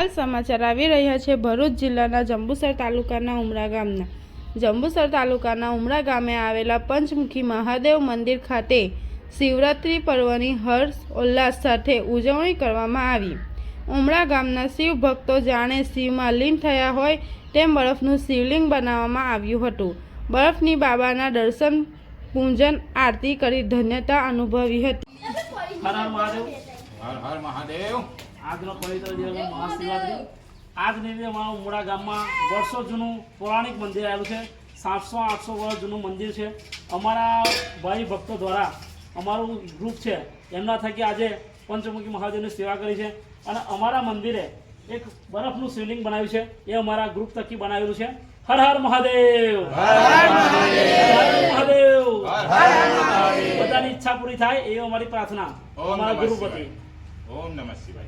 હાલ સમાચાર આવી રહ્યા છે ભરૂચ જિલ્લાના જંબુસર તાલુકાના ઉમરા ગામના. જંબુસર તાલુકાના ઉમરા ગામે આવેલા પંચમુખી મહાદેવ મંદિર ખાતે શિવરાત્રિ પર્વની હર્ષ ઉલ્લાસ સાથે ઉજવણી કરવામાં આવી. ઉમરા ગામના શિવ ભક્તો જાણે શિવમાં લીન થયા હોય તેમ બરફનું શિવલિંગ બનાવવામાં આવ્યું હતું. બરફની બાબાના દર્શન પૂજન આરતી કરી ધન્યતા અનુભવી હતી. હર હર મહાદેવ. હર હર મહાદેવ. આજનો પવિત્ર દિવસનો મહાશિવરાત્રી. આજની નિમિત્તે અમારા ઉમરા ગામમાં વર્ષો જૂનું પૌરાણિક મંદિર આવેલું છે. સાતસો આઠસો વર્ષ જૂનું મંદિર છે. અમારા ભાઈ ભક્તો દ્વારા અમારું ગ્રુપ છે. એમના થકી આજે પંચમુખી મહાદેવની સેવા કરી છે. અને અમારા મંદિરે એક બરફનું શિવલિંગ બનાવ્યું છે. એ અમારા ગ્રુપ થકી બનાવેલું છે. હર હર મહાદેવ! મહાદેવ! બધાની ઈચ્છા પૂરી થાય એ અમારી પ્રાર્થના. અમારા નમઃ ગુરુ શિવાય. વતી ઓમ નમઃ શિવાય.